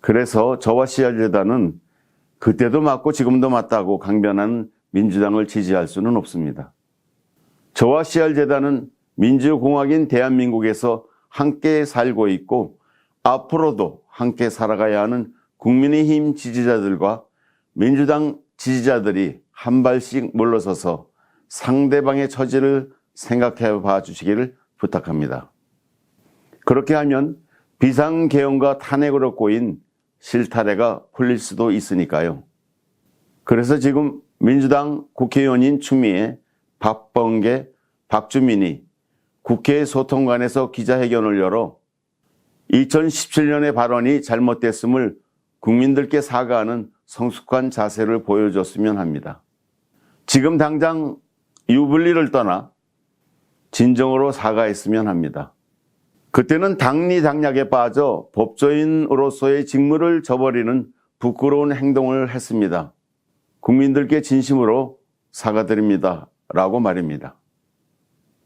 그래서 저와 씨알재단은 그때도 맞고 지금도 맞다고 강변하는 민주당을 지지할 수는 없습니다. 저와 씨알재단은 민주공화국인 대한민국에서 함께 살고 있고 앞으로도 함께 살아가야 하는 국민의힘 지지자들과 민주당 지지자들이 한 발씩 물러서서 상대방의 처지를 생각해 봐 주시기를 부탁합니다. 그렇게 하면 비상계엄과 탄핵으로 꼬인 실타래가 풀릴 수도 있으니까요. 그래서 지금 민주당 국회의원인 추미애, 박범계, 박주민이 국회 소통관에서 기자회견을 열어 2017년의 발언이 잘못됐음을 국민들께 사과하는 성숙한 자세를 보여줬으면 합니다. 지금 당장 유불리를 떠나 진정으로 사과했으면 합니다. 그때는 당리당략에 빠져 법조인으로서의 직무를 저버리는 부끄러운 행동을 했습니다. 국민들께 진심으로 사과드립니다. 라고 말입니다.